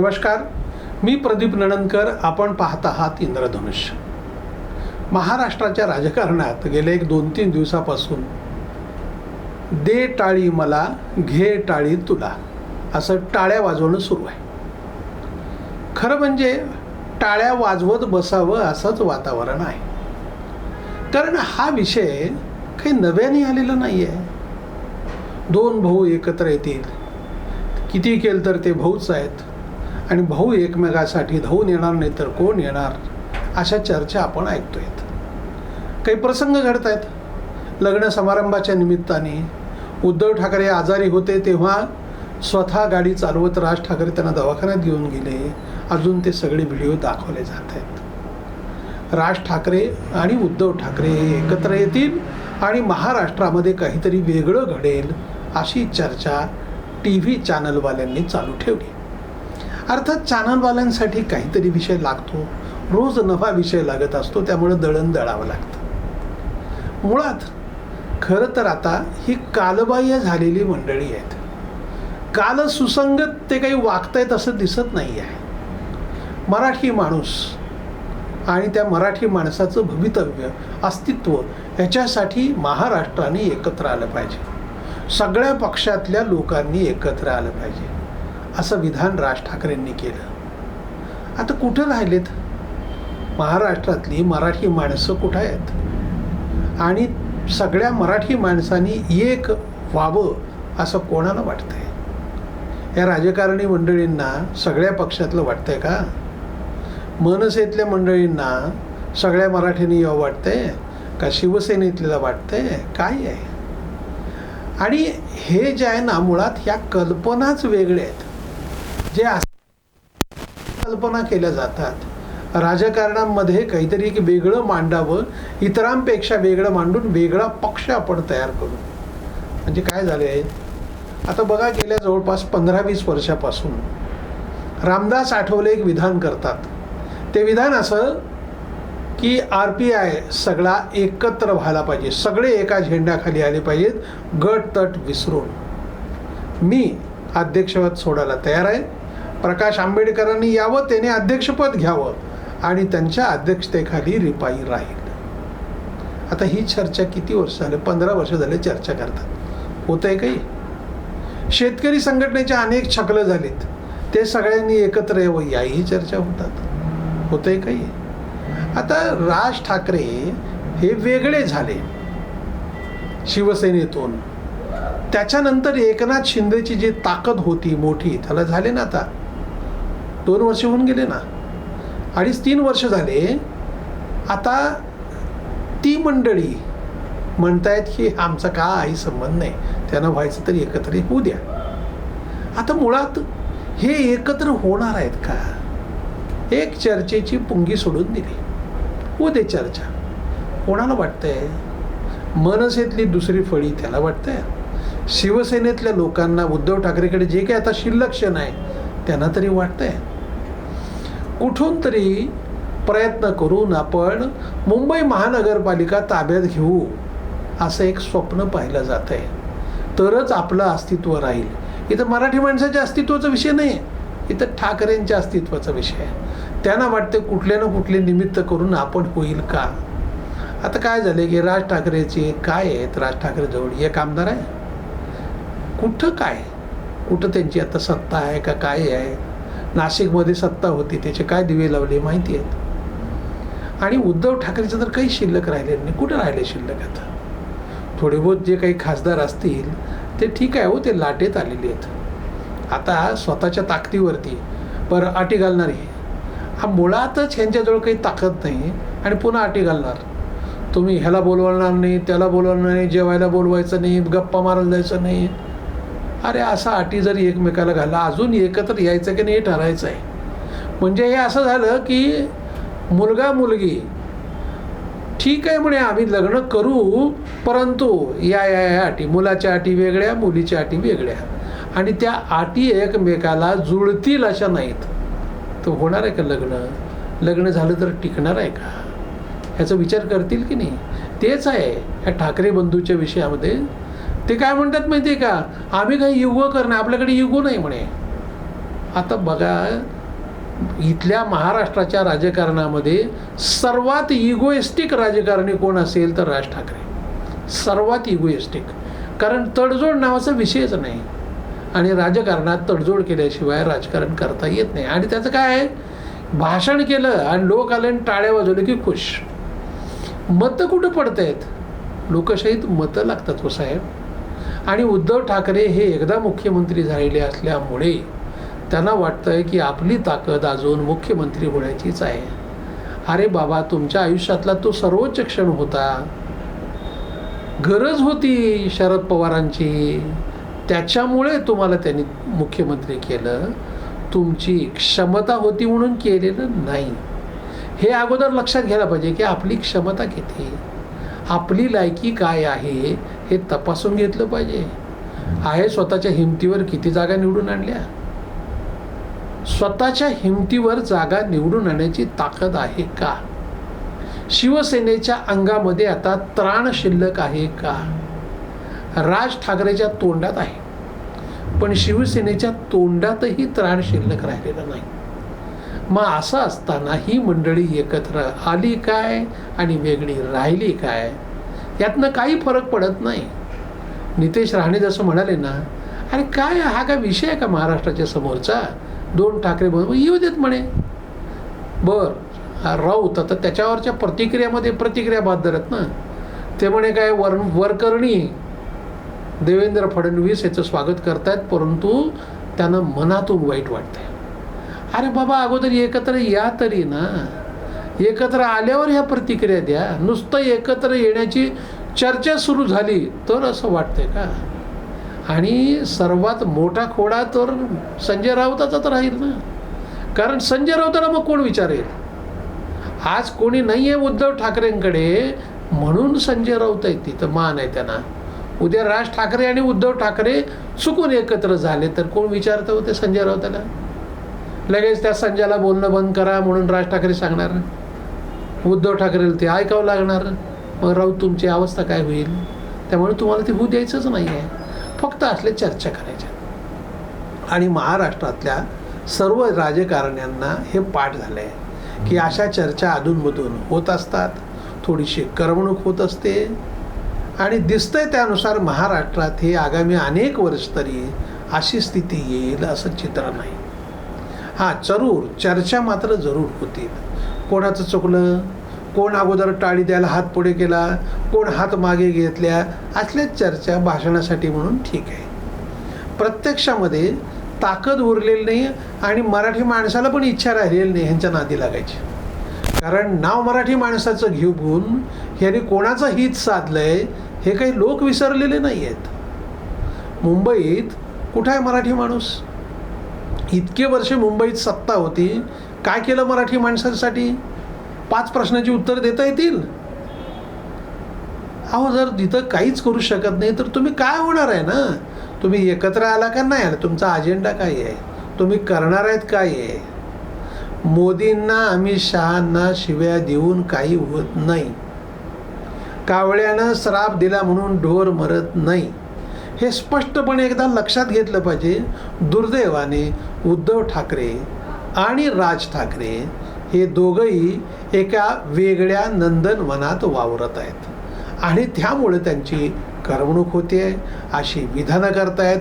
नमस्कार. मी प्रदीप नणनकर आपण पाहत आहात इंद्रधनुष्य. महाराष्ट्राच्या राजकारणात गेल्या एक दोन तीन दिवसापासून दे टाळी मला घे टाळी तुला असं टाळ्या वाजवणं सुरू आहे. खरं म्हणजे टाळ्या वाजवत बसावं असंच वातावरण आहे. कारण हा विषय काही नव्याने आलेला नाही आहे दोन भाऊ एकत्र येतील. किती केलं तर ते भाऊच आहेत. आणि भाऊ एकमेकासाठी धावून येणार नाही तर कोण येणार? अशा चर्चा आपण ऐकतोय काही प्रसंग घडत आहेत लग्न समारंभाच्या निमित्ताने उद्धव ठाकरे आजारी होते तेव्हा स्वतः गाडी चालवत राज ठाकरे त्यांना दवाखान्यात घेऊन गेले. अजून ते सगळे व्हिडिओ दाखवले जात आहेत राज ठाकरे आणि उद्धव ठाकरे एकत्र येतील आणि महाराष्ट्रामध्ये काहीतरी वेगळं घडेल अशी चर्चा टी व्ही चॅनलवाल्यांनी चालू ठेवली. अर्थात चॅनलवाल्यांसाठी काहीतरी विषय लागतो. रोज नवा विषय लागत असतो त्यामुळे दळण दळावं लागतं. मुळात खरं तर आता ही कालबाह्य झालेली मंडळी आहेत. काल सुसंगत ते काही वागतायत असं दिसत नाही आहे मराठी माणूस आणि त्या मराठी माणसाचं भवितव्य अस्तित्व याच्यासाठी महाराष्ट्राने एकत्र आलं पाहिजे. सगळ्या पक्षातल्या लोकांनी एकत्र आलं पाहिजे. असं विधान राज ठाकरेंनी केलं. आता कुठं राहिलेत? महाराष्ट्रातली मराठी माणसं कुठं आहेत? आणि सगळ्या मराठी माणसांनी एक व्हावं असं कोणाला वाटतंय? या राजकारणी मंडळींना सगळ्या पक्षातलं वाटतंय का? मनसेतल्या मंडळींना सगळ्या मराठीने यावं वाटतंय? का शिवसेनेतल्याला वाटतंय? काय आहे? आणि हे जे आहे ना मुळात ह्या कल्पनाच वेगळ्या आहेत. जे कल्पना केल्या जातात. राजकारणामध्ये काहीतरी एक वेगळं मांडावं इतरांपेक्षा वेगळं मांडून वेगळा पक्ष आपण तयार करू. म्हणजे काय झालंय? आता बघा गेल्या जवळपास पंधरा वीस वर्षापासून रामदास आठवले एक विधान करतात. ते विधान असं की आर पी आय सगळा एकत्र व्हायला पाहिजे. सगळे एका झेंड्याखाली आले पाहिजेत. गट तट विसरून. मी अध्यक्षपद सोडायला तयार आहे. प्रकाश आंबेडकरांनी यावं त्याने अध्यक्षपद घ्यावं आणि त्यांच्या अध्यक्षतेखाली रिपाई राहील. आता ही चर्चा किती वर्ष झाले? पंधरा वर्ष झाले चर्चा करतात. होत आहे काही? शेतकरी संघटनेच्या अनेक छकलं झालीत. ते सगळ्यांनी एकत्र यावं याही चर्चा होतात. होत आहे काही? आता राज ठाकरे हे वेगळे झाले शिवसेनेतून. त्याच्यानंतर एकनाथ शिंदेची जी ताकद होती मोठी त्याला झाले ना आता. दोन वर्ष होऊन गेले ना. अडीच तीन वर्ष झाले आता ती मंडळी म्हणतायत की आमचा काही संबंध नाही. त्यांना व्हायचं तरी एकत्र होऊ द्या. आता मुळात हे एकत्र होणार आहेत का? एक चर्चेची पुंगी सोडून दिली. होते चर्चा. कोणाला वाटतंय? मनसेतली दुसरी फळी त्याला वाटतंय. शिवसेनेतल्या लोकांना उद्धव ठाकरेकडे जे काही आता शिल्लक क्षण आहे त्यांना तरी वाटतंय. कुठून तरी प्रयत्न करून आपण मुंबई महानगरपालिका ताब्यात घेऊ असं एक स्वप्न पाहिलं जात आहे तरच आपलं अस्तित्व राहील. इथं मराठी माणसाच्या अस्तित्वाचा विषय नाही इथं ठाकरेंच्या अस्तित्वाचा विषय आहे. त्यांना वाटते कुठले ना कुठले निमित्त करून आपण होईल का? आता काय झालं की राज ठाकरेचे काय आहेत? राज ठाकरे जवळ एक आमदार आहे. कुठं काय? कुठं त्यांची आता सत्ता आहे का काय आहे? नाशिकमध्ये सत्ता होती त्याचे काय दिवे लावले माहिती आहेत. आणि उद्धव ठाकरेचं तर काही शिल्लक राहिले नाही. कुठं राहिले शिल्लक आता? थोडे बहुत जे काही खासदार असतील ते ठीक आहे हो ते लाटेत आलेले आहेत. आता स्वतःच्या ताकदीवरती पर अटी घालणारी. हा मुळातच ह्यांच्याजवळ काही ताकद नाही आणि पुन्हा अटी घालणार. तुम्ही ह्याला बोलवणार नाही त्याला बोलवणार नाही जेवायला बोलवायचं नाही गप्पा मारायला जायचं नाही. अरे असा अटी जर एकमेकाला घाला अजून एकत्र यायचं की नाही हे ठरायचं आहे. म्हणजे हे असं झालं की मुलगा मुलगी ठीक आहे म्हणे आम्ही लग्न करू परंतु या या या अटी मुलाच्या अटी वेगळ्या मुलीच्या अटी वेगळ्या. आणि त्या अटी एकमेकाला जुळतील अशा नाहीत. तर होणार आहे का लग्न? लग्न झालं तर टिकणार आहे का? ह्याचा विचार करतील की नाही? तेच आहे. ह्या ठाकरे बंधूच्या विषयामध्ये ते काय म्हणतात माहिती आहे का? आम्ही काही युग करणार आपल्याकडे युगो नाही म्हणे. आता बघा इथल्या महाराष्ट्राच्या राजकारणामध्ये सर्वात इगोइस्टिक राजकारणी कोण असेल तर राज ठाकरे. सर्वात इगोइस्टिक कारण तडजोड नावाचा विषयच नाही. आणि राजकारणात तडजोड केल्याशिवाय राजकारण करता येत नाही. आणि त्याचं काय आहे? भाषण केलं आणि लोक आले आणि टाळ्या वाजवले की खुश. मतं कुठं पडत आहेत लोकशाहीत मतं लागतात हो साहेब. आणि उद्धव ठाकरे हे एकदा मुख्यमंत्री झालेले असल्यामुळे त्यांना वाटतंय की आपली ताकद अजून मुख्यमंत्री होण्याचीच आहे. अरे बाबा तुमच्या आयुष्यातला तो सर्वोच्च क्षण होता. गरज होती शरद पवारांची. त्याच्यामुळे तुम्हाला त्यांनी मुख्यमंत्री केलं. तुमची क्षमता होती म्हणून केलेलं नाही. हे अगोदर लक्षात घ्यायला पाहिजे की आपली क्षमता किती? आपली लायकी काय आहे हे तपासून घेतलं पाहिजे. आहे स्वतःच्या हिमतीवर किती जागा निवडून आणल्या? स्वतःच्या हिमतीवर जागा निवडून आणण्याची ताकद आहे का? शिवसेनेच्या अंगामध्ये आता त्राण शिल्लक आहे का? राज ठाकरेच्या तोंडात आहे पण शिवसेनेच्या तोंडातही त्राण शिल्लक राहिलेलं नाही. मग असं असताना ही मंडळी एकत्र आली काय आणि वेगळी राहिली काय? यातनं काही फरक पडत नाही. नितेश राणे जसं म्हणाले ना अरे काय हा काय विषय आहे का महाराष्ट्राच्या समोरचा? दोन ठाकरे बरोबर येऊ देत म्हणे. बर राऊत आता त्याच्यावरच्या प्रतिक्रियामध्ये प्रतिक्रिया बाद धरत ना. ते म्हणे काय वर वरकरणी देवेंद्र फडणवीस याचं स्वागत करतायत परंतु त्यांना मनातून वाईट वाटतंय. अरे बाबा अगोदर एकत्र या तरी ना एकत्र आल्यावर ह्या प्रतिक्रिया द्या. नुसतं एकत्र येण्याची चर्चा सुरू झाली तर असं वाटतंय का? आणि सर्वात मोठा खोडा तर संजय राऊताचा तर राहील ना? कारण संजय राऊताला मग कोण विचारेल? आज कोणी नाही आहे उद्धव ठाकरेंकडे म्हणून संजय राऊत आहेत तिथं मान आहे त्यांना. उद्या राज ठाकरे आणि उद्धव ठाकरे चुकून एकत्र झाले तर कोण विचारतं होते संजय राऊताला? लगेच त्या संजयला बोलणं बंद करा म्हणून राज ठाकरे सांगणार. उद्धव ठाकरेला ते ऐकावं लागणार. मग राऊत तुमची अवस्था काय होईल? त्यामुळे तुम्हाला ते होऊ द्यायचंच नाही आहे फक्त असले चर्चा करायच्या. आणि महाराष्ट्रातल्या सर्व राजकारण्यांना हे पाठ झालं आहे की अशा चर्चा अधूनमधून होत असतात. थोडीशी करमणूक होत असते. आणि दिसतंय त्यानुसार महाराष्ट्रात हे आगामी अनेक वर्ष तरी अशी स्थिती येईल असं चित्र नाही. हां जरूर. चर्चा मात्र जरूर होतील कोणाचं चुकलं? कोण अगोदर टाळी द्यायला हात पुढे केला? कोण हात मागे घेतल्या? असल्याच चर्चा भाषणासाठी म्हणून ठीक आहे. प्रत्यक्षामध्ये ताकद उरलेली नाही आणि मराठी माणसाला पण इच्छा राहिलेली नाही ह्यांच्या नादी लागायची. कारण नाव मराठी माणसाचं घेऊन ह्याने कोणाचं हित साधलं आहे हे काही लोक विसरलेले नाही आहेत मुंबईत कुठं आहे मराठी माणूस? इतके वर्षे मुंबईत सत्ता होती. काय केलं मराठी माणसांसाठी? पाच प्रश्नाची उत्तर देता येतील? अहो जर तिथं काहीच करू शकत नाही तर तुम्ही काय होणार आहे ना? तुम्ही एकत्र आला का नाही? आला तुमचा अजेंडा काय आहे? तुम्ही करणार आहेत काय आहे? मोदींना अमित शहांना शिव्या देऊन काही होत नाही. कावळ्यानं श्राप दिला म्हणून ढोर मरत नाही. हे स्पष्टपणे एकदा लक्षात घेतलं पाहिजे. दुर्दैवाने उद्धव ठाकरे आणि राज ठाकरे हे दोघंही एका वेगळ्या नंदनवनात वावरत आहेत. आणि त्यामुळे त्यांची करमणूक होते अशी विधानं करतायत.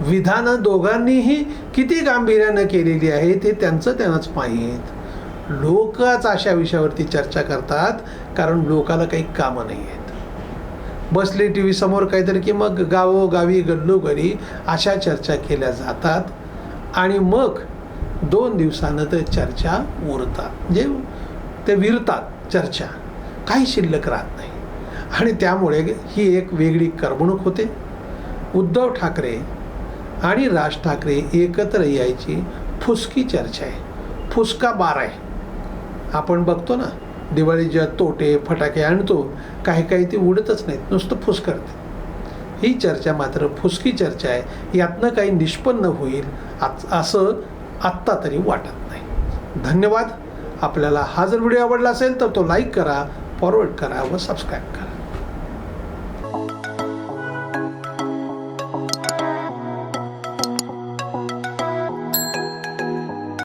विधानं दोघांनीही किती गांभीर्यानं केलेली आहे ते त्यांचं त्यांनाच माहीत लोकच अशा विषयावरती चर्चा करतात कारण लोकाला काही कामं नाही आहेत बसले टी व्ही समोर काहीतरी की मग गावोगावी गल्लोगरी अशा चर्चा केल्या जातात. आणि मग दोन दिवसानं तर चर्चा उरतात. म्हणजे ते विरतात चर्चा. काही शिल्लक राहत नाही. आणि त्यामुळे ही एक वेगळी करमणूक होते. उद्धव ठाकरे आणि राज ठाकरे एकत्र यायची फुसकी चर्चा आहे. फुसका बार आहे. आपण बघतो ना दिवाळीच्या तोटे फटाके आणतो काही काही ते उडतच नाहीत नुसतं फुसकरते ही चर्चा मात्र फुसकी चर्चा आहे यातनं काही निष्पन्न होईल असं आत्ता तरी वाटत नाही. धन्यवाद. आपल्याला हा जर व्हिडिओ आवडला असेल तर तो लाईक करा फॉरवर्ड करा व सबस्क्राईब करा.